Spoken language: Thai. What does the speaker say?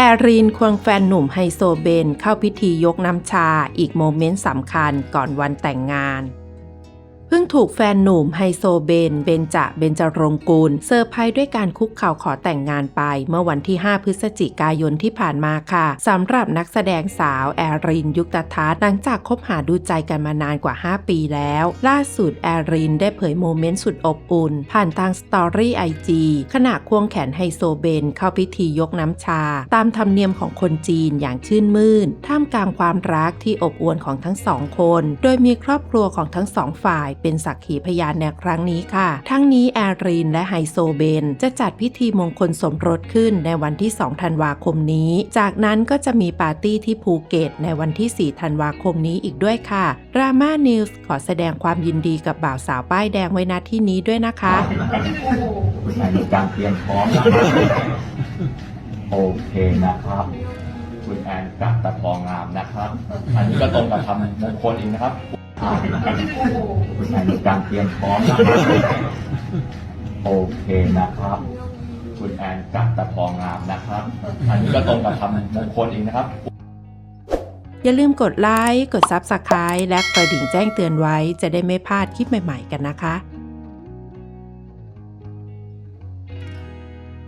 แอรีนควงแฟนหนุ่มไฮโซเบนเข้าพิธียกน้ำชาอีกโมเมนต์สำคัญก่อนวันแต่งงาน เพิ่งถูกแฟนหนุ่มไฮโซเบน เบนจะเบนจรงกูลเซอร์ไพรส์ด้วยการคุกเข่าขอแต่งงานไป เมื่อวันที่ 5 พฤศจิกายนที่ผ่านมาค่ะสำหรับนักแสดงสาว แอริน ยุคตทัศน์หลังจากคบหาดูใจกันมานานกว่า 5 ปีแล้ว ล่าสุดแอรินได้เผยโมเมนต์สุดอบอุ่น ผ่านทางสตอรี่ไอจีขณะควงแขนไฮโซเบน เข้าพิธียกน้ำชา ตามธรรมเนียมของคนจีนอย่างชื่นมื่น ท่ามกลางความรักที่อบอวลของทั้งสองคน โดยมีครอบครัวของทั้งสองฝ่ายเป็นสักขีพยานในครั้งนี้ค่ะ ทั้งนี้แอรีนและไฮโซเบน จะจัดพิธีมงคลสมรสขึ้นในวันที่ 2 ธันวาคมนี้ จากนั้นก็จะมีปาร์ตี้ที่ภูเก็ตในวันที่ 4 ธันวาคมนี้อีกด้วยค่ะรามานิวส์ขอแสดงความยินดีกับบ่าวสาวป้ายแดงไว้ณที่นี้ด้วยนะคะคุณแอนมีการเตรียมพร้อมนะครับโอเคนะครับคุณแอนกับตะทองงามนะครับ อันนี้ก็ตรงกับคำมงคลอีกนะครับ อ่าคุณแอนมีการเตรียมพร้อมนะครับโอเคนะครับ คุณแอนกับตะพองงามนะครับ อันนี้ก็ตรงกับคำมงคลอีกนะครับ อย่าลืมกดไลค์ กด Subscribe และกระดิ่งแจ้งเตือนไว้จะได้ไม่พลาดคลิปใหม่ ๆ กันนะคะ